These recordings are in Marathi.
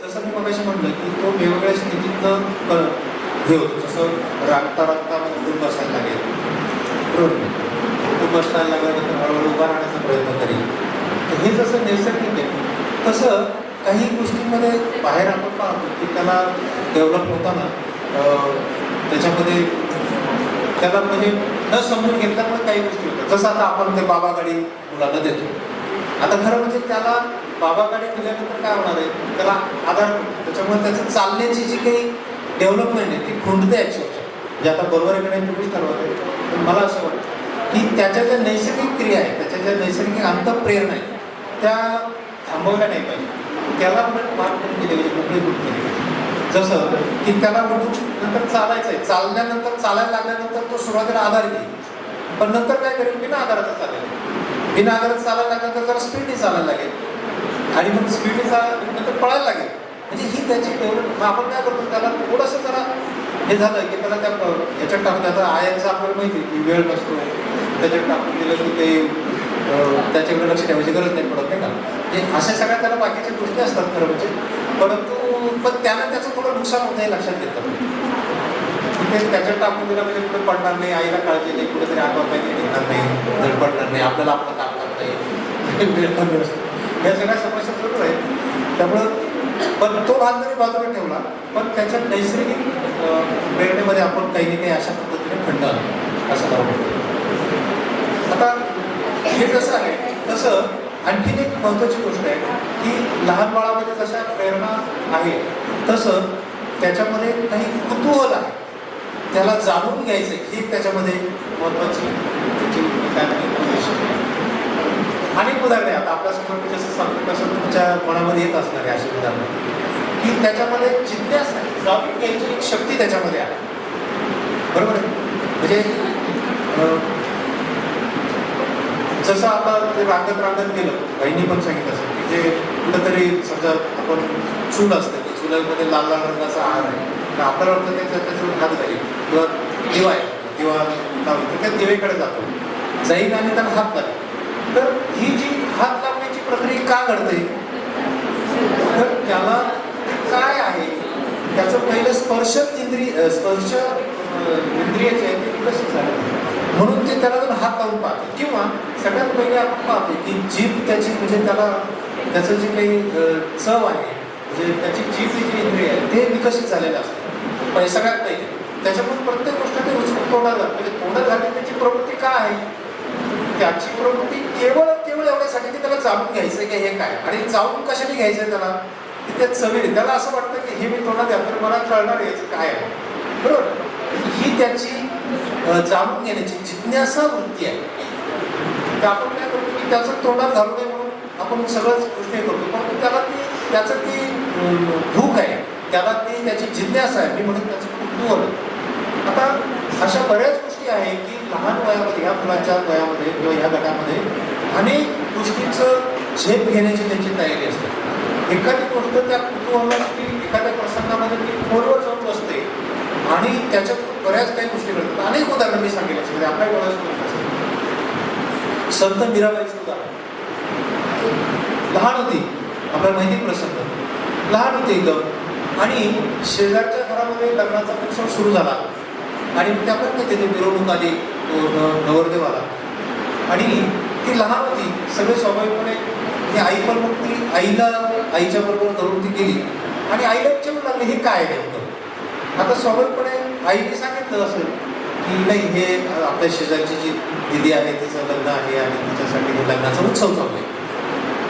जसं मी मगाशी म्हटलं की तो वेगवेगळ्या स्थितीतनं हे होतो. जसं रागता रागता मग उठून बसायला लागेल. बरोबर उठून बसायला लागल्यानंतर हळूहळू उभा राहण्याचा प्रयत्न करेल. तर हे जसं नैसर्गिक आहे तसं काही गोष्टींमध्ये बाहेर आपण पाहतो की त्याला डेव्हलप होताना त्याच्यामध्ये त्याला म्हणजे न समजून घेतल्यामुळे काही गोष्टी होतात. जसं आता आपण ते बाबा गाडी मुलांना देतो. आता खरं म्हणजे त्याला बाबाकडे गेल्यानंतर दिल्यानंतर काय होणार आहे? त्याला आधार त्याच्यामुळे त्याचं चालण्याची जी काही डेव्हलपमेंट आहे ती खुंडते ॲक्च्युअलच्या जे आता बरोबर आहे की नाही तुम्हीच ठरवत आहे पण मला असं वाटतं की त्याच्या ज्या नैसर्गिक क्रिया आहेत त्याच्या ज्या नैसर्गिक अंतप्रेरणा आहेत त्या थांबवल्या नाही पाहिजे. त्याला पण भाग करून दिले पाहिजे मोकळी करून पाहिजे. जसं की त्याला म्हणून नंतर चालायचं आहे चालल्यानंतर चालायला लागल्यानंतर तो सुरुवातीला आधार घेईल. पण नंतर काय करेल? की ना आधाराचा चालेल. बिना चालायला लागलं तर जरा स्पीडने चालायला लागेल. आणि मग स्पीडने चाल नंतर पळायला लागेल. म्हणजे ही त्याची डेव्हलप आपण काय करतो त्याला थोडंसं जरा हे झालं की त्याला त्या ह्याच्यात टाकून आता आयांचं आपल्याला माहिती आहे की वेळ नसतो त्याच्यात टाकून दिलं की ते त्याच्याकडे लक्ष ठेवायची गरज नाही पडत नाही का? हे अशा सगळ्या त्याला बाकीच्या गोष्टी असतात खरं म्हणजे. परंतु पण त्यानं त्याचं थोडं नुकसान होतं हे लक्षात घेतलं ते त्याच्यात टाकून तिला म्हणजे कुठे पडणार नाही आईला काळजी नाही कुठेतरी आगाव नाही निघणार नाही धड पडणार नाही आपल्याला आपलं काम करता येईल. या सगळ्या समस्या सुरू आहेत. त्यामुळं पण तो भाग जरी बाजूला ठेवला पण त्याच्या नैसर्गिक प्रेरणेमध्ये आपण काही ना काही अशा पद्धतीने खंड असं मला आता हे जसं आहे तसं आणखीन एक महत्त्वाची गोष्ट आहे की लहान बाळामध्ये जशा प्रेरणा आहे तसं त्याच्यामध्ये काही कुतूहल आहे. त्याला जाणून घ्यायचं आहे. ही त्याच्यामध्ये महत्त्वाची त्याची काय अनेक उदाहरणे आता आपल्यासमोर मी जसं सांगतो तसं तुमच्या मनामध्ये येत असणार आहे अशी उदाहरणं. की त्याच्यामध्ये जिज्ञासा जाणून घ्यायची एक शक्ती त्याच्यामध्ये आहे. बरोबर आहे? म्हणजे जसं आता ते रांगत रांगत गेलं बहिणी पण सांगितलं असं की जे कुठंतरी समजा आपण चूल असते चुलामध्ये लाल लाल रंगाचा आहार आहे. तर आपल्याला वाटतं ते त्याच्यावर घात झाली किंवा दिवा आहे दिवा त्या दिवेकडे जातो. जाईल आणि त्याला हात लागेल तर ही जी हात लावण्याची प्रक्रिया का घडते? तर त्याला काय आहे? त्याचं पहिलं स्पर्श इंद्रिय स्पर्श अं, इंद्रिय जे आहे ते विकसित झालं म्हणून ते त्याला जर हात लावून पाहतो. किंवा सगळ्यात पहिले आपण पाहतो की जीभ त्याची म्हणजे त्याला त्याचं जे काही चव आहे म्हणजे त्याची जीभ जी इंद्रिय आहे ते विकसित झालेलं असतं. पण सगळ्यात पहिले. त्याच्यामुळे प्रत्येक गोष्ट ते उचलून तोंडात म्हणजे तोंडात झाली त्याची प्रवृत्ती काय? आहे त्याची प्रवृत्ती केवळ केवळ एवढ्यासाठी की त्याला जाणून घ्यायचं की हे काय? आणि जाऊन कशाने घ्यायचं त्याला? की त्या चवीने. त्याला असं वाटतं की हे मी तोंडात द्या तर मला कळणार याचं काय आहे. बरोबर? ही त्याची जाणून घेण्याची जिज्ञासा वृत्ती आहे. तर आपण काय करतो की त्याचं तोंडात घालू नये म्हणून आपण सगळंच गोष्टी करतो. पण त्याला ती त्याचं ती भूक आहे. त्याला ती त्याची जिज्ञासा आहे. मी म्हणून त्याचं कुतूहल. आहे. आता अशा बऱ्याच गोष्टी आहेत की लहान वयामध्ये ह्या मुलांच्या वयामध्ये किंवा ह्या गटामध्ये अनेक गोष्टींचं झेप घेण्याची त्यांची तयारी असते. एखादी गोष्ट त्या कुतूहलाची एखाद्या प्रसंगामध्ये ती खोलवर जाऊन बसते आणि त्याच्यात बऱ्याच काही गोष्टी घडतात. अनेक उदाहरणं मी सांगितलं असं आपल्या डोळ्यात गोष्ट असते संत मीराबाईचं उदाहरण लहान होती. आपल्याला माहिती प्रसंग. लहान होते एकदम आणि शेजारच्या घरामध्ये लग्नाचा उत्सव सुरू झाला. आणि त्या पण तिथे मिरवणूक आली तो नवरदेवाला. आणि ती लहान होती सगळे स्वाभाविकपणे ती आई पण मग ती आईला आईच्या बरोबर धरून ती गेली. आणि आईला विचारू लागले हे काय नेमकं? आता स्वाभाविकपणे आईने सांगितलं असेल की नाही हे आपल्या शेजारची जी दिदी आहे तिचं लग्न आहे आणि तिच्यासाठी हे लग्नाचा उत्सव चालू आहे.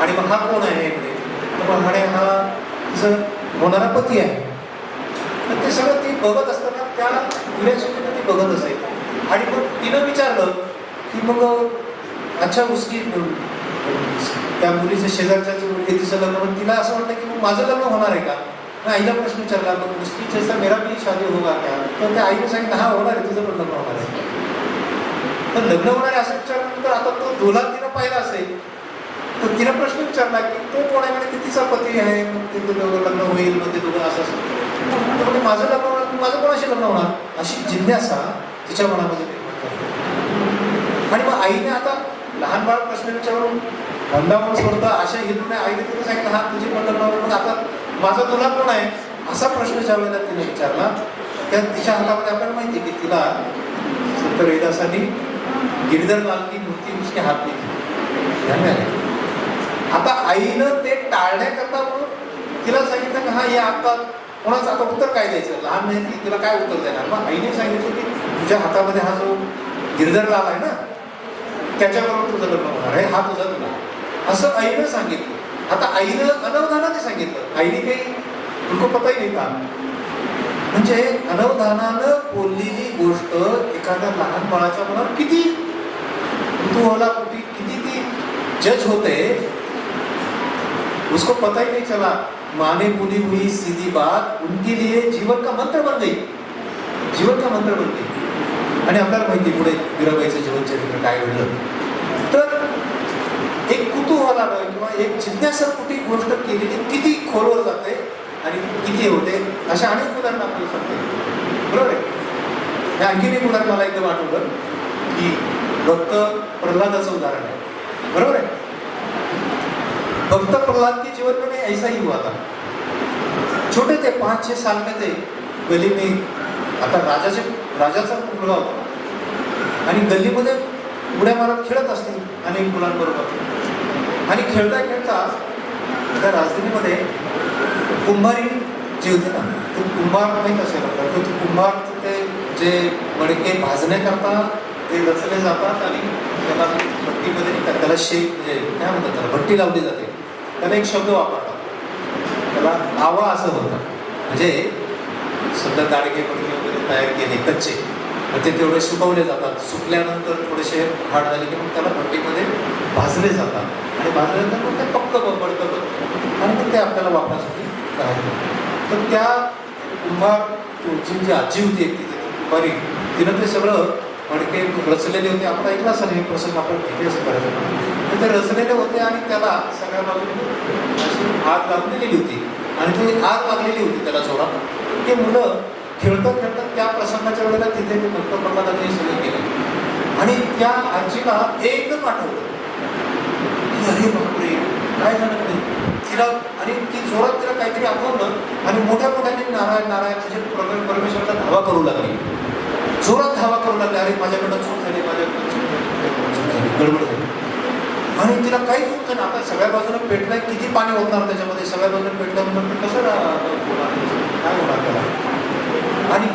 आणि मग हा कोण आहे इकडे? तर मग म्हणे हा तिचं होणारा पती आहे. तर ते सगळं ती बघत असताना त्या क्युरियोसिटीनं ती बघत असेल. आणि मग तिनं विचारलं की मग अच्छा उसकी त्या मुलीच्या शेजारच्या मुलगी तिचं लग्न मग तिला असं वाटतं की मग माझं लग्न होणार आहे का? मग आईला प्रश्न विचारला मग उसकी जैसा मेरा भी शादी होगा त्या तर त्या आईने सांगितलं हा होणार आहे तुझं पण लग्न होणार आहे. तर लग्न होणार आहे असं विचारल्यानंतर आता तो दोला तिनं पाहिला असेल. तर तिला प्रश्न विचारला की तो कोण आहे म्हणजे तिचा पती आहे मग ते दोघं लग्न होईल मग ते दोघं असं असं तर म्हणजे माझं लग्न होणार माझं कोणाशी लग्न होणार? अशी जिज्ञासा तिच्या मनामध्ये आणि मग आईने आता लहान बाळ प्रश्न विचारून मंदावून सोडता अशा हेतूने आईने तुला सांगितलं हा तुझी पण लग्न मग आता माझा तुला कोण आहे? असा प्रश्न ज्या वेळेला तिने विचारला. त्या तिच्या हातामध्ये आपल्याला माहिती आहे की तिला संत रविदासांनी गिरधर लालकी मूर्ती उसके हात दिली. धन्यवाद आहे. आता आईनं ते टाळण्याकरता तिला सांगितलं की हा या आता कोणाचं आता उत्तर काय द्यायचं? लहान नाही ती तिला काय उत्तर देणार? मग आईने सांगितलं की तुझ्या हातामध्ये हा जो गिरधर लाल आहे ना त्याच्याबरोबर तुझं लग्न होणार आहे हा तुझा तुला असं आईनं सांगितलं. आता आईनं अनवधानाने सांगितलं. आईने काही तुमको पताही नाही का म्हणजे अनवधानानं बोललेली गोष्ट एखाद्या लहान बाळाच्या मनात किती कुतूहला कुठे किती ती जज होते उसको पता ही नहीं चला। माने बोली हुई सीधी बात उनके लिए जीवन का मंत्र बन गई। जीवन का मंत्र बन गई। आणि आपल्याला माहिती पुढे मीराबाईचं जीवनचरित्र काय घडलं तर एक कुतूहलानं किंवा एक जिज्ञासा कुठे गोष्ट केलेली किती खोलवर जाते आणि किती होते अशा अनेक उदाहरणं आपल्याला सांगते. बरोबर आहे? हे आणखीन एक उदाहरण मला एकदम आठवलं की भक्त प्रल्हादाचं उदाहरण आहे. बरोबर आहे? भक्त प्रहलाद के जीवन में भी ऐसा ही हुआ था। छोटे थे पाच छह साल में थे। गली में आता राजाचे राजाचा मुलगा होता। आणि गल्लीमध्ये उड्या मारत खेळत असते अनेक मुलांबरोबर. आणि खेळता खेळता त्या राजधानीमध्ये कुंभारी जे होते ना ते कुंभार माहीत असेल आपल्याला. तर ते कुंभार ते जे मडके भाजण्याकरता ते रचले जातात आणि त्याला भट्टीमध्ये त्याला शेक म्हणजे काय म्हणतात त्याला भट्टी लावली जाते. त्याला एक शब्द वापरतात. त्याला आवा असं होतं म्हणजे समजा दाडगे मडके वगैरे तयार केले कच्चे मग ते तेवढे सुकवले जातात. सुकल्यानंतर थोडेसे हाड झाले की मग त्याला भट्टीमध्ये भाजले जातात. आणि भाजल्यानंतर मग ते पक्क पडतं आणि मग ते आपल्याला वापरासाठी बाहेर तर त्या कुंभार जी जी आजी होती एक तिथे कुंभारी तिनं ते सगळं मडके रचलेले होते. आपण ऐकला असेल हे प्रसंग आपण इतिहास असं करायचं ते रचलेले होते आणि त्याला सगळ्या बाजूने अशी आग लागलेली होती. आणि ती आग लागलेली होती त्याला जोरात. ते मुलं खेळतात खेळतात त्या प्रसंगाच्या वेळेला तिथे ते भक्त प्रल्हादाने हे सगळं केलं. आणि त्या आजीला एकदम आठवलं. की अरे बापरे काय झालं नाही तिला आणि ती जोरात तिला काहीतरी आठवलं आणि मोठ्या मोठ्याने नारायण नारायण म्हणजे प्रभू धावा करू लागली. जोरात धावा करू लागली अरे माझ्याकडनं चूक झाली माझ्याकडनं गडबड झाली. आणि तिला काहीच चूक नाही. आता सगळ्या बाजूने पेटलं किती पाणी होणार त्याच्यामध्ये? सगळ्या बाजूने पेटलं म्हणून कसं काय होणार त्याला आणि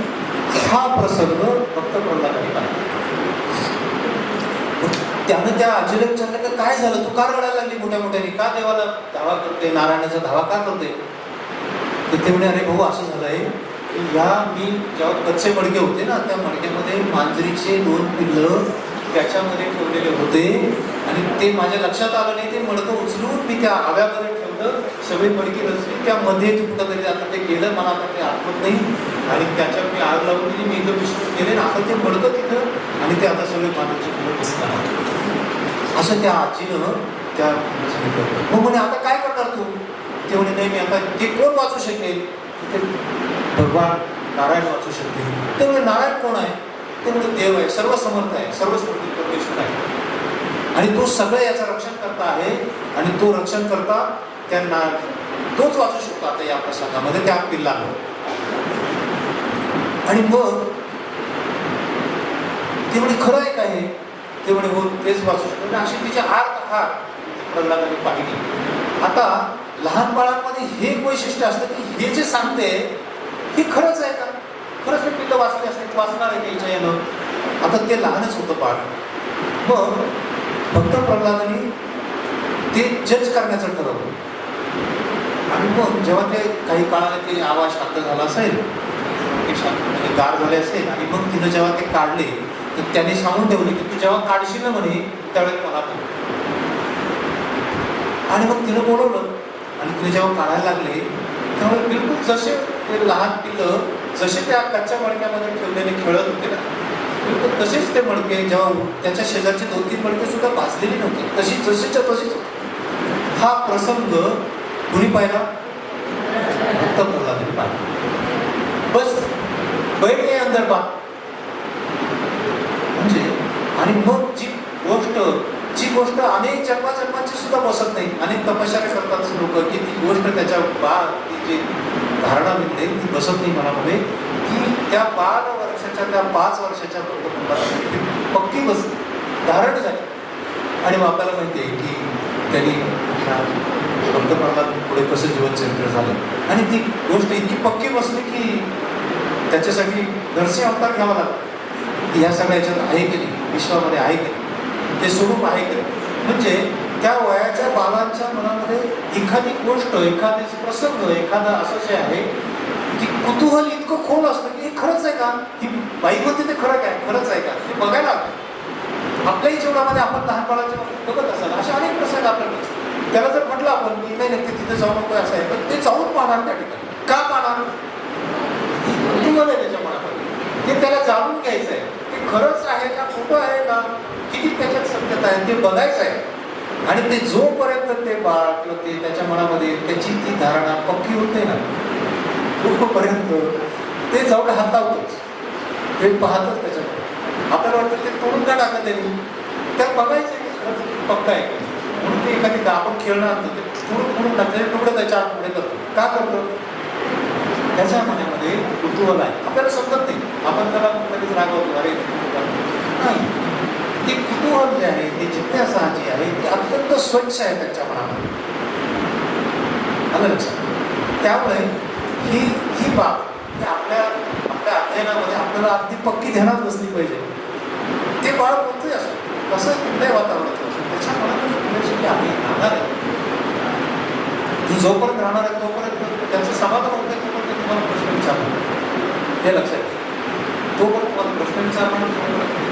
हा प्रसंग फक्त प्रल्हादाने त्यानं त्या आजीला विचारलं काय झालं? तू का रडायला लागली मोठ्या मोठ्याने. का देवाला धावा करते? नारायणाचा धावा का करते? तर ते म्हणे अरे भाऊ असं झालंय आहे या मी जेव्हा कच्चे मडके होते ना त्या मडक्यामध्ये मांजरीचे दोन पिल्लं त्याच्यामध्ये ठेवलेले होते. आणि ते माझ्या लक्षात आलं नाही ते मडकं उचलून मी त्या आव्यामध्ये ठेवलं. सगळी मडकी रचली. त्यामध्ये ते कुठंतरी आता ते गेलं मला आता ते आठवत नाही. आणि त्याच्यावर मी आग लावून दिली मी एकदम विसरून गेले ना आता ते मडकं तिथं आणि ते आता सगळे मांजरीचे पिल्लं असं त्या आजीनं त्या मग म्हणे आता काय करणार तू? ते म्हणे नाही मी आता ते कोण वाचू शकेल? तिथे भगवान नारायण वाचू शकते. त्यामुळे नारायण कोण आहे? ते म्हणे देव आहे सर्व समर्थ आहे सर्व समर्थ परमेश्वर आहे. आणि तो सगळं याचं रक्षण करता आहे आणि तो रक्षण करता त्यांना तोच वाचू शकतो आता या प्रसंगामध्ये त्या पिल्ला आणि मग ते म्हणे खरं आहे काय हे? ते म्हणे हो तेच वाचू शकतो. आणि अशी तिच्या आर्थ हा प्रल्हादाने पाहिली. आता लहान बाळांमध्ये हे वैशिष्ट्य असतं की हे जे सांगते हे खरंच आहे का? खरंच ते पिल्लं वाचले असते वाचणार आहे त्याच्या यानं आता ते लहानच होतं बाळ. मग भक्त प्रल्हादाने ते जज करण्याचं ठरवलं. आणि मग जेव्हा ते काही काळाने ते आवाज शांत झाला असेल ते शांत म्हणजे गार झाले असेल आणि मग तिनं जेव्हा ते काढले तर त्याने सांगून ठेवले की तू जेव्हा काढशील म्हणे त्यावेळेस मला आणि मग तिनं बोलवलं आणि ते जेव्हा काढायला लागले तेव्हा बिलकुल जसे ते लहान पिल्लं जसे त्या कच्च्या मडक्यामध्ये ठेवलेले खेळत होते ना बिलकुल तसेच ते मडके जेव्हा त्याच्या शेजारचे दोन तीन मडके सुद्धा भाजलेली नव्हती तशी जशीच्या तशीच हा प्रसंग कुणी पाहिला? फक्त प्रल्हादाने पाहिला. बस बैल गए अंदर बात म्हणजे आणि मग जी गोष्ट जी गोष्ट अनेक जन्माजन्माची सुद्धा बसत नाही. अनेक तपश्चर्या करतात लोक की ती गोष्ट त्याच्या बा ती जी धारणा मिळते ती बसत नाही मनामध्ये. ती त्या बाल वर्षाच्या त्या पाच वर्षाच्या पक्की बस धारण झाली. आणि मग आपल्याला माहिती आहे की त्यांनी पंतप्रधान पुढे कसं जीवनचरित्र झालं. आणि ती गोष्ट इतकी पक्की बसली की त्याच्यासाठी नरसिंह अवतार घ्यावा लागला. की ह्या सगळ्या याच्यात आहे की नाही? विश्वामध्ये आहे की नाही? ते स्वरूप आहे की म्हणजे त्या वयाच्या बालांच्या मनामध्ये एखादी गोष्ट एखादी प्रसंग एखादा असं जे आहे की कुतूहल इतकं खोल असतं की हे खरंच आहे का? ही बाई म्हणते ते खरं काय? खरंच आहे का? हे बघायला आपल्याही जीवनामध्ये आपण लहानपणाच्या बघत असाल असे अनेक प्रसंग आपल्याला त्याला जर म्हटलं आपण की नाही नक्की तिथे जाऊ नको असं आहे पण ते जाऊन पाहणार त्या ठिकाणी. का पाहणार? आहे त्याच्या मनामध्ये. ते त्याला जाणून घ्यायचं आहे ते खरंच आहे का खोटं आहे का? किती त्याच्यात सत्यता आहे ते बघायचं आहे. आणि ते जोपर्यंत ते बाळ किंवा ते त्याच्या मनामध्ये त्याची ती धारणा पक्की होते ना. तोपर्यंत ते जाऊन हातावतोच. ते पाहतच त्याच्यामध्ये. हाताला वाटतं ते तोडून का टाकत त्यांनी? त्यात बघायचं की पक्का आहे. म्हणून ते एखादी आपण खेळणं आणतो ते तोडून तोडून टाकते तुकडे त्याच्या आतमध्ये करतो. का करतो? त्याच्या मनामध्ये कुतूहल आहे. आपल्याला समजत नाही. आपण त्याला कधीच रागवतो. अरे नाही. ती कुतूहल जे आहे ती जिज्ञासा जी आहे ती अत्यंत स्वच्छ आहे त्यांच्या मनामध्ये. आलं लक्षात? त्यामुळे ही ही बाब ही आपल्या आपल्या अध्ययनामध्ये आपल्याला अगदी पक्की ध्यानात बसली पाहिजे. ते बाळ कोणतंही असो कसं कुठल्याही वातावरणात असो त्याच्या मनामध्ये कुणाची आहे राहणार आहे. ती जोपर्यंत राहणार आहे तोपर्यंत त्यांचं समाधान होतं तोपर्यंत तुम्हाला प्रश्न विचारणार हे लक्षात घ्या तोपर्यंत तुम्हाला प्रश्न विचारणार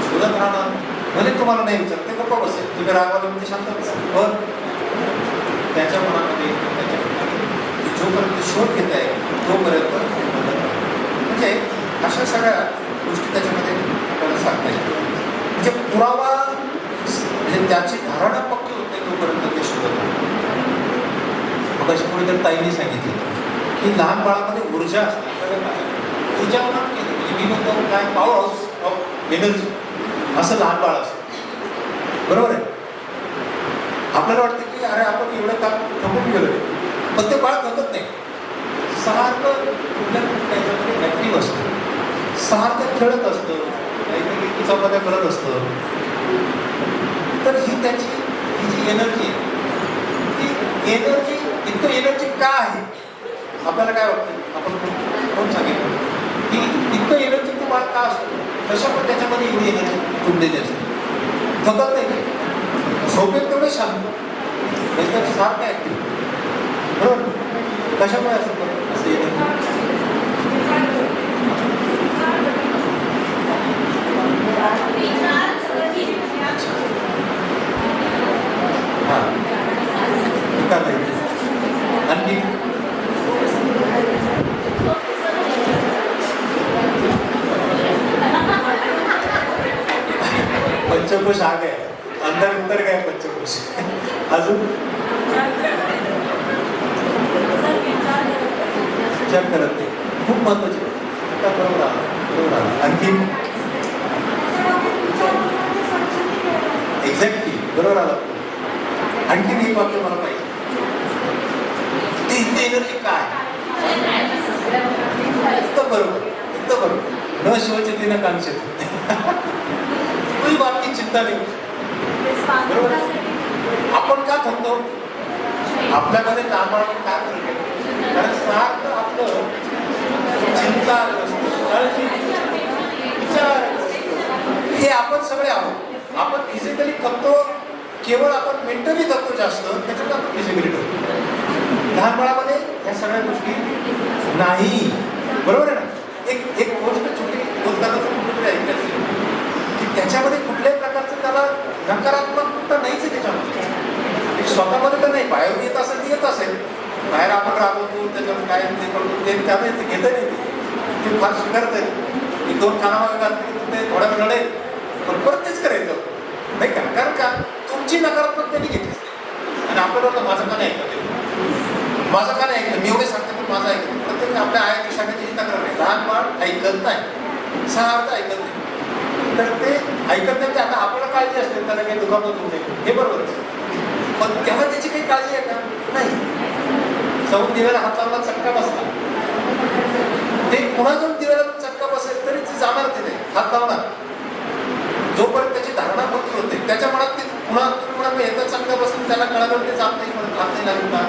शोधत राहणार. भले तुम्हाला नाही विचार ते गप्पा बसेल तुम्ही रागवाला म्हणजे शांत बसेल पण त्याच्या मनामध्ये त्याच्या जोपर्यंत शोध घेत आहे तोपर्यंत म्हणजे अशा सगळ्या गोष्टी त्याच्यामध्ये आपल्याला सांगता येतात. म्हणजे पुरावा म्हणजे त्याची धारणा पक्की होते तोपर्यंत ते शोधत राहणार. मग अशी कोणीतरी ताईने सांगितलं की लहान बाळामध्ये ऊर्जा असते. तिच्या मनात ऊर्जा म्हणून केली. म्हणजे मी म्हणतो काय पॉवर हाऊस ऑफ एनर्जी असं लहान बाळ असतं. बरोबर आहे? आपल्याला वाटतं की अरे आपण एवढं काम थकून गेलो पण ते बाळ थकत नाही. सारखं कुठल्या कुठल्या याच्यामध्ये ॲक्टिव्ह असतं. सारखं खेळत असतं. काहीतरी चौकात्या करत असतं. तर ही त्याची ही जी एनर्जी आहे ती एनर्जी इतकं एनर्जी का आहे? आपल्याला काय वाटतं? आपण कोण- सांगितलं की इतकं एनर्जी तुम्हाला बाळ का असतो? तशा पण त्याच्यामध्ये एवढी एनर्जी तुंबलेली असते थकत नाही झोपेत तेवढे शांत. नाहीतर सारखं ॲक्टिव्ह बरोबर? कशामुळे असं बरं? असं एनर्जी हां का नाही आणखी पंचकोश आ गया अंदर उतर गया पंचकोश अजून विचार करत ते खूप महत्वाची गोष्ट. आता बरोबर आलं बरोबर आलं आणखी एक्झॅक्टली बरोबर आलं आणखीन एक वाक्य मला पाहिजे ती इतकी एनर्जी काय एकदम बरोबर एकदम बरोबर न शिवचितीनं कांक्षित कोणी बाकी चिंता नाही बरोबर आपण का थकतो आपल्यामध्ये कामाला काय करतो कारण कारण सारखं आपलं चिंता विचार हे आपण सगळे आहोत. आपण फिजिकली करतो केवळ आपण मेंटली करतो जास्त त्याच्यात आपण फिजिकली थकतो. लहान बाळामध्ये सगळ्या गोष्टी नाही. बरोबर आहे ना? एक एक गोष्ट छोटी बोलताना कुठेतरी ऐकायची की त्याच्यामध्ये कुठल्याही प्रकारचं त्याला नकारात्मकता नाहीच आहे त्याच्यामध्ये. स्वतःमध्ये तर नाही बाहेर येत असेल येत असेल. बाहेर आपण राबवतो त्याच्यात काय ते करतो ते त्यामुळे ते घेतं नाही. ते. फार स्वीकारत आहे एक दोन कानामागे घालते ते थोडा वेळ लढेल पण परत तेच करायचं. नाही का? कारण का? तुमची नकारात्मक त्यांनी घेतलीच आणि आपल्याला माझं का नाही ऐकलं माझं का नाही ऐकलं मी एवढे सांगते पण माझं ऐकलं प्रत्येक आपल्या आहे सांगायची तक्रार नाही. लहान बाळ ऐकत नाही. सहा अर्थ ऐकत नाही. तर ते ऐकत नाही ते आता आपल्याला काळजी असते त्याला काही दुखापत होऊ नये. हे बरोबर पण तेव्हा त्याची काही काळजी आहे का? नाही. जाऊन दिव्याला हात लावला चटका बसला. ते पुन्हा जाऊन दिव्याला चटका बसेल तरी ती जाणार तिथे हात लावणार जोपर्यंत त्याची धारणा पक्की होते त्याच्या मनात ते पुन्हा तुम्ही म्हणाल एकदा चटका बसून त्याला कळालं ते जात नाही म्हणून हात नाही लागेल का?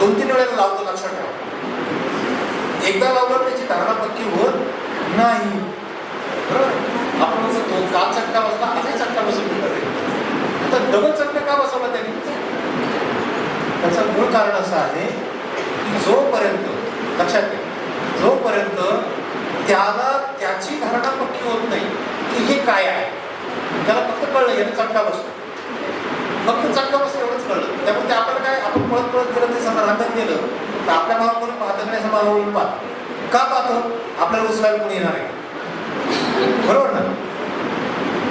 दोन तीन वेळेला लावतो एकदा लावलं त्याची धारणा पक्की होत नाही. बरोबर? आपण म्हणतो तो काल चक्का बसला आजही चटका बसून आता डबल चक्का का बसवला त्यांनी? त्याचं मूळ कारण असं आहे की जोपर्यंत लक्षात घ्या जोपर्यंत त्याला त्याची धारणा पक्की होत नाही की हे काय आहे त्याला फक्त कळलं याने चक्का बसतो. फक्त चक्का बसतो त्यामुळे ते आपल्याला काय आपण पळत पळत गेलं ते समजा रांगत गेलं तर आपल्या मागे कोणी पाहतं नाही समजा हळूहळू पाहत का पाहतो? आपल्याला उचलायला कोणी येणार आहे बरोबर ना?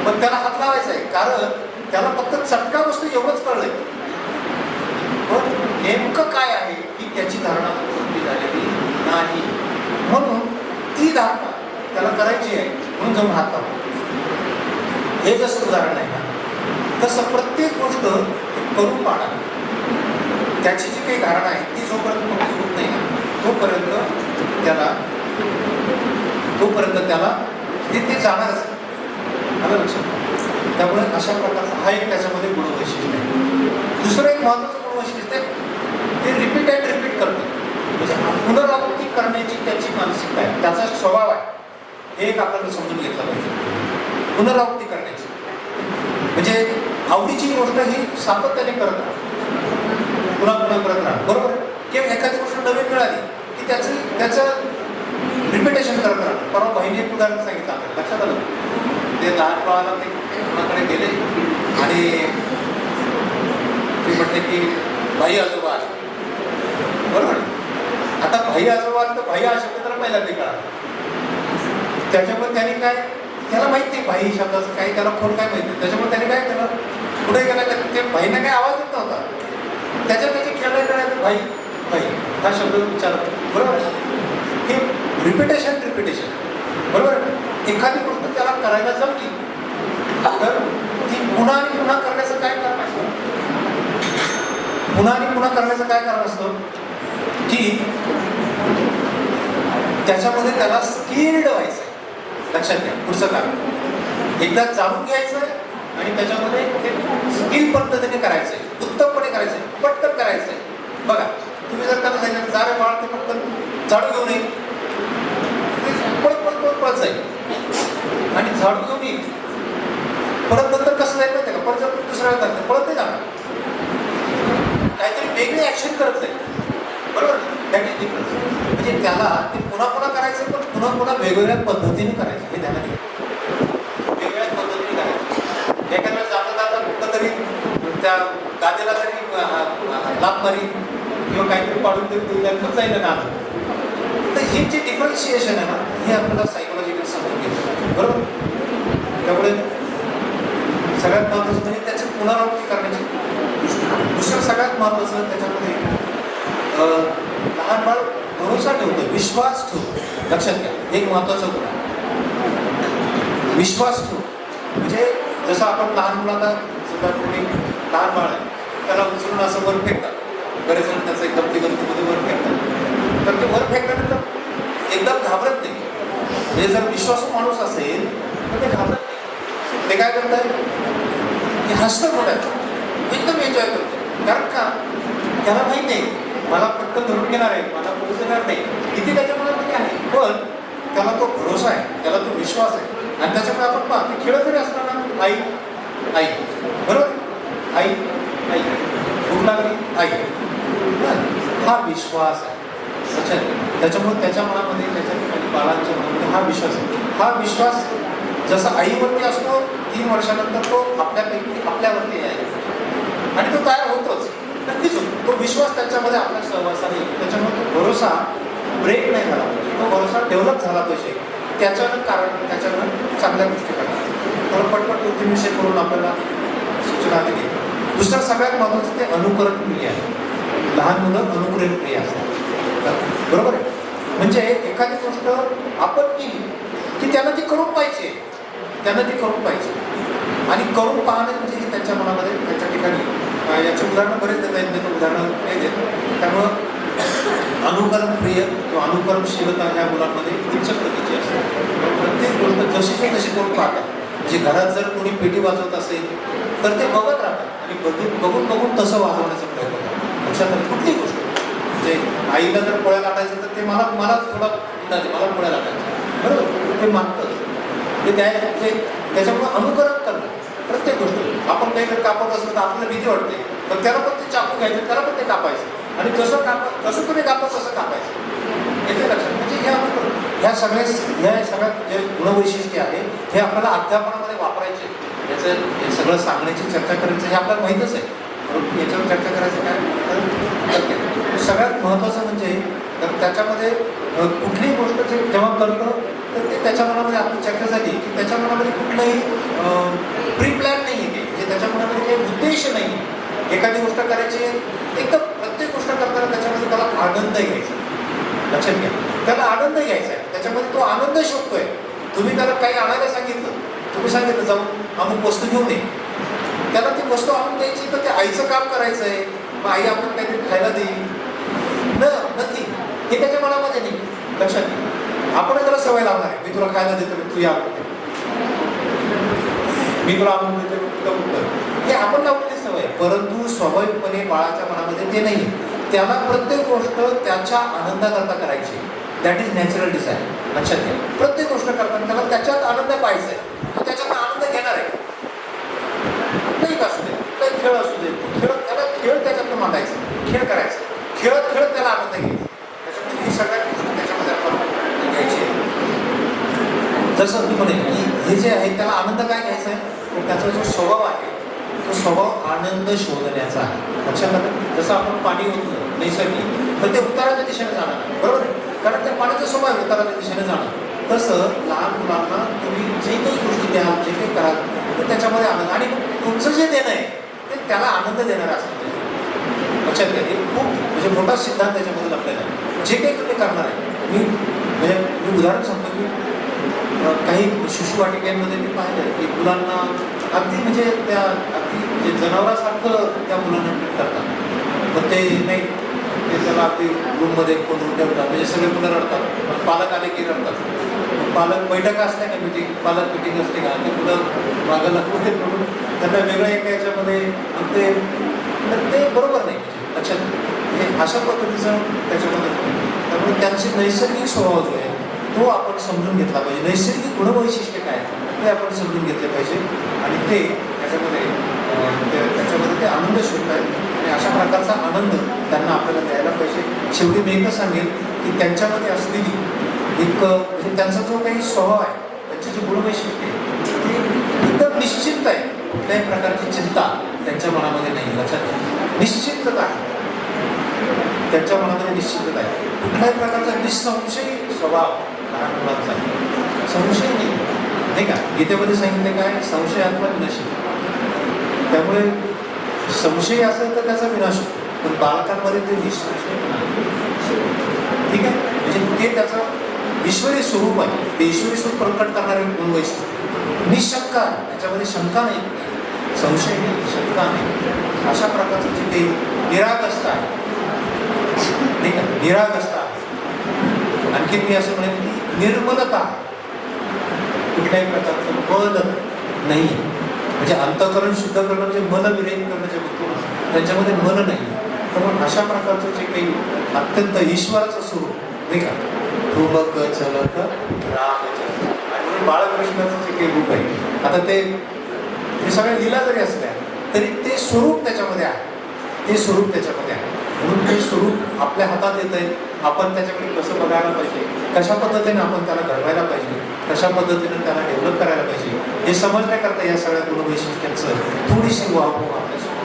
पण त्याला हात लावायचा आहे कारण त्याला फक्त चटका वस्तू एवढंच कळलंय. पण नेमकं काय आहे ही त्याची धारणा पूर्ण झालेली नाही. म्हणून ती धारणा त्याला करायची आहे म्हणून जाऊन हात लावतो हे जसं उदाहरण आहे. ना तसं प्रत्येक गोष्ट करून पाडा. त्याची जी काही धारणा आहे ती जोपर्यंत पक्की होत नाही तोपर्यंत त्याला तोपर्यंत त्याला ते ते जाणारच आलं लक्षात? त्यामुळे अशा प्रकारचा हा एक त्याच्यामध्ये गुणवैशिष्ट्य आहे. दुसरं एक महत्वाचं गुणवैशिष्ट्य आहे ते रिपीट अँड रिपीट करतं म्हणजे पुनरावृत्ती करण्याची त्याची मानसिकता आहे त्याचा स्वभाव आहे. हे एक आपल्याला समजून घेतलं पाहिजे. पुनरावृत्ती करण्याची. म्हणजे आवडीची गोष्ट ही सातत्याने करत राहा. पुन्हा पुन्हा करत राहा. बरोबर किंवा एखादी गोष्ट नवीन मिळाली की त्याचं त्याचं रिपिटेशन करत राहा. परवा बहिणी एक उदाहरण सांगितलं आपल्याला. लक्षात आलं? ते लहान ते कोणाकडे गेले आणि ते म्हटले की भाई आजोबा आहे. बरोबर आता भाई आजोबा तर भाई हा शब्द त्याला पहिल्यांदा कळा. त्याच्यामुळे त्याने काय त्याला माहिती नाही भाई शब्दाचं काही त्याला कोण काय माहिती त्याच्यामुळे त्याने काय केलं? पुढे गेला का ते भाईने काही आवाज येत नव्हता. त्याच्या त्याचे खेळ करायचं भाई भाई हा शब्द विचारला बरोबर? हे रिपिटेशन रिपिटेशन बरोबर? एखादी गोष्ट त्याला करायला जमली तर ती पुन्हा आणि पुन्हा करण्याचं काय कारण असतं? पुन्हा आणि पुन्हा करण्याचं काय कारण असतं? की त्याच्यामध्ये त्याला स्किल्ड व्हायचं आहे लक्षात घ्या पुढचं कारण एकदा जाणून घ्यायचं आणि त्याच्यामध्ये ते स्किल पद्धतीने करायचं आहे उत्तमपणे करायचं आहे पटकन करायचं आहे बघा तुम्ही जर त्याला सांगितलं जाड रे बाळ ते पटकन झाडू घेऊन येईल पळत पळत पळत पळत जाईल आणि झाडू घेऊन येईल परत नंतर कसं जाईल माहिती का? परत जर दुसऱ्या वेळेला जातं, पळत नाही जाणार. काहीतरी वेगळी ऍक्शन करत जाईल बरोबर? दॅट इज डिफरन्स म्हणजे त्याला ते पुन्हा पुन्हा करायचं पण पुन्हा पुन्हा वेगवेगळ्या पद्धतीने करायचं. हे ध्यानात घ्या वेगवेगळ्या पद्धतीने करायचं एखाद्या वेळेस जाता जाता कुठं तरी त्या गादीला तरी लाभ मारी किंवा काहीतरी पाडून तरी दिलं जाईल ना. तर हे जे डिफरन्शिएशन आहे ना हे आपल्याला सायकोलॉजिकल समजून घ्यायचं बरोबर? त्यामुळे सगळ्यात महत्त्वाचं म्हणजे त्याची पुनरावृत्ती करण्याची दुसरं सगळ्यात महत्त्वाचं त्याच्यामध्ये अं, लहान बाळ भरोसा ठेवतो विश्वास ठेवतो. लक्षात घ्या एक महत्त्वाचं गुण विश्वास ठेवतो. जसं आपण लहान मुलांना समजा कोणी लहान बाळ आहे त्याला उचलून असं वर फेकतात. बरेच जण त्याचं एकदम ती गमतीमध्ये वर फेकतात. तर ते वर फेकल्यानंतर एकदम घाबरत नाही. म्हणजे जर विश्वासू माणूस असेल तर ते घाबरत नाही. ते काय करतात ते हसतं बोलायचं एकदम एन्जॉय करतो. कारण का? त्याला माहिती आहे मला पटकन धरून घेणार आहे मला पोहोच देणार नाही. किती त्याच्या मनामध्ये आहे. पण त्याला तो भरोसा आहे त्याला तो विश्वास आहे. आणि त्याच्यामुळे आपण पाहतो खेळ खेळत जरी असताना आई आई. बरोबर? आई आई. भूक लागली आई हा विश्वास आहे. लक्षात त्याच्यामुळे त्याच्या मनामध्ये त्याच्या ठिकाणी बाळांच्या मनामध्ये हा विश्वास आहे. हा विश्वास जसा आईवरती असतो तीन वर्षानंतर तो आपल्यापैकी आपल्यावरती आहे. आणि तो तयार होतोच. नक्कीच होतो. तो विश्वास त्याच्यामध्ये आपल्या सहवासाने त्याच्यामुळे तो भरोसा ब्रेक नाही झाला. तो भरोसा डेव्हलप झाला पाहिजे त्याच्यानं कारण त्याच्यानं चांगल्या गोष्टी करतात पण पटपट दोन विषय करून आपल्याला सूचना दिली. दुसरं सगळ्यात महत्त्वाचं ते अनुकरण क्रिया आहे. लहान मुलं अनुकरण क्रिया असतात. बरोबर आहे? म्हणजे एखादी गोष्ट आपण केली की त्यांना ती करून पाहिजे. त्यांना ती करून पाहिजे. आणि करून पाहणं म्हणजे की त्याच्या मनामध्ये त्याच्या ठिकाणी. याचे याची उदाहरणं बरेच देता येत नाही उदाहरणं नाही देत. त्यामुळं अनुकरण प्रिय किंवा अनुकरणशीलता ह्या मुलांमध्ये उच्च प्रतीची असते. प्रत्येक गोष्ट जशीच्या तशी करून पाहतात. म्हणजे घरात जर कोणी पेटी वाजवत असेल तर ते बघत राहतात. आणि बघून बघून बघून तसं वाजवण्याचा प्रयत्न करतात. लक्षात आलं कुठलीही गोष्ट म्हणजे आईला जर पोळ्या लाटायचं तर ते मला मला थोडा मला पोळ्या लाटायचं बरोबर? ते मागतं ते त्या म्हणजे त्याच्यामुळे अनुकरण करणं प्रत्येक गोष्ट. आपण काही जर कापत असलं तर आपल्याला भीती वाटते. तर त्याला पण ते चाकू घ्यायचं त्याला पण ते कापायचं. आणि जसं काप कसं तुम्ही कापत तसं कापायचं. येते लक्षात म्हणजे हे अनुकरण. ह्या सगळ्या ह्या सगळ्यात जे गुणवैशिष्ट्य आहे हे आपल्याला अध्यापनामध्ये वापरायचे. याचं हे सगळं सांगण्याची चर्चा करायचं हे आपल्याला माहीतच आहे. परंतु याच्यावर चर्चा करायचं काय? तर सगळ्यात महत्त्वाचं म्हणजे तर त्याच्यामध्ये कुठलीही गोष्ट जे जेव्हा करतो तर ते त्याच्या मनामध्ये आपण चर्चा झाली की त्याच्या मनामध्ये कुठलंही प्री प्लॅन नाही आहे. ते म्हणजे त्याच्या मनामध्ये काही उद्देश नाही आहे. एखादी गोष्ट करायची आहे, एकदम प्रत्येक गोष्ट करताना त्याच्यामध्ये त्याला आनंद घ्यायचा. लक्षात घ्या. त्याला आनंद घ्यायचा आहे. त्याच्यामध्ये तो आनंद शोधतोय. तुम्ही त्याला काही आणायला सांगितलं. तुम्ही सांगितलं जाऊन अमुक वस्तू घेऊन ये. त्याला ती वस्तू आणून द्यायची तर ते आईचं काम करायचं आहे मग आई आपण काहीतरी खायला देईल. न नक्की हे त्याच्या मनामध्ये नाही. लक्षात आपण त्याला सवय लावणार आहे. मी तुला खायला देतो तू या मी तुला आणून देतो हे आपण लावलेली सवय परंतु स्वाभाविकपणे बाळाच्या मनामध्ये ते नाही आहे. त्याला प्रत्येक गोष्ट त्याच्या आनंदाकरता करायची दॅट इज नॅचरल डिझाईन लक्षात घ्या प्रत्येक गोष्ट करताना त्याला त्याच्यात आनंद पाहिजे आहे. तो त्याच्यात आनंद घेणार आहे. एक असू दे काही खेळ असू दे. खेळ त्याला खेळ त्याच्यातनं मांडायचा खेळ करायचा खेळत खेळत त्याला आनंद घ्यायचा त्याच्यामध्ये ही सगळ्यात गोष्ट त्याच्यामध्ये आपण घ्यायची आहे जसं मी म्हणेन की हे जे आहे त्याला आनंद काय घ्यायचा आहे? त्याचा जो स्वभाव आहे तो स्वभाव आनंद शोधण्याचा आहे. लक्षात आलं जसं आपण पाणी ओतलं नैसर्गिक तर ते उताराच्या दिशेने जाणार बरोबर आहे? कारण त्या पाण्याचा स्वभाव आहे उताराच्या दिशेने जाणं. तसं लहान मुलांना तुम्ही जे काही गोष्टी द्याल जे काही कराल तर त्याच्यामध्ये आनंद. आणि तुमचं जे देणं आहे ते त्याला आनंद देणारं असतं. पाहिजे लक्षात घ्या खूप म्हणजे मोठा सिद्धांत त्याच्यामध्ये लपलेला आहे. जे काही तुम्ही करणार आहे मी म्हणजे मी उदाहरण सांगतो की काही शिशुवाटिकांमध्ये मी पाहिलं की मुलांना अगदी म्हणजे त्या अगदी म्हणजे जनावरासारखं त्या मुलांना ट्रीट करतात. मग ते नाही. ते त्याला अगदी रूममध्ये कोणून ठेवतात म्हणजे सगळे मुलं रडतात. पण पालक आले की रडतात. पालक बैठक असते का मिटिंग पालक मिटिंग असते का? ते मुलं मागं लागून म्हणून त्यांना वेगळं एका याच्यामध्ये ते तर ते बरोबर नाही. लक्षात हे अशा पद्धतीचं त्याच्यामध्ये त्यामुळे त्यांचे नैसर्गिक स्वभाव जो आहे तो आपण समजून घेतला पाहिजे. नैसर्गिक गुणवैशिष्ट्य काय? ते आपण समजून घेतले पाहिजे. आणि ते त्याच्यामध्ये त्याच्यामध्ये ते आनंद शोधत आहेत आणि अशा प्रकारचा आनंद त्यांना आपल्याला द्यायला पाहिजे. शेवटी मी एकच सांगेन की त्यांच्यामध्ये असलेली एक म्हणजे त्यांचा जो काही स्वभाव आहे त्यांची जी गुणवैशिष्ट्य आहे ती एकदम निश्चिंत आहे. कुठल्याही प्रकारची चिंता त्यांच्या मनामध्ये नाही लक्षात निश्चिंतता आहे. त्यांच्या मनामध्ये निश्चितता आहे. कुठल्याही प्रकारचा निसंशयी स्वभाव लहान मुलांचा आहे संशय नाही. नाही का? गीतेमध्ये सांगितलं काय? संशयात्मक विनाश त्यामुळे संशय असेल तर त्याचा विनाश होतो. पण बालकांमध्ये ते निसंशय ठीक आहे? म्हणजे ते त्याचं ईश्वरी स्वरूप आहे. ते ईश्वरी स्वरूप प्रकट करणारे गुणवैशिष्ट्य निशंका आहे. त्याच्यामध्ये शंका नाही. संशय नाही शंका नाही. अशा प्रकारचं जे ते निरागस्त आहे. नाही का? निरागस्त आहे. आणखी मी असं म्हणेन की निर्मलता कुठल्याही प्रकारचं बल नाही म्हणजे अंतकरण शुद्ध करणं म्हणजे मन विरहित करणं जे म्हणतो त्यांच्यामध्ये त्याच्यामध्ये मन नाही. तर मग अशा प्रकारचं जे काही अत्यंत ईश्वराचं स्वरूप नाही का? ध्रुवक चलक राम चलक. आणि म्हणून बाळकृष्णाचं जे काही रूप आहे आता ते हे सगळ्या लिला जरी असल्या तरी ते स्वरूप त्याच्यामध्ये आहे. ते स्वरूप त्याच्यामध्ये म्हणून ते स्वरूप आपल्या हातात येत आहे. आपण त्याच्याकडे कसं बघायला पाहिजे? कशा पद्धतीने आपण त्याला घडवायला पाहिजे? कशा पद्धतीने त्याला डेव्हलप करायला पाहिजे? हे समजण्याकरता या सगळ्या गुणवैशिष्ट्यांचं थोडीशी वाहतूक आपल्यासमोर.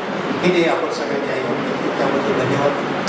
हे आपण सगळ्यांनी ऐकून त्याबद्दल धन्यवाद.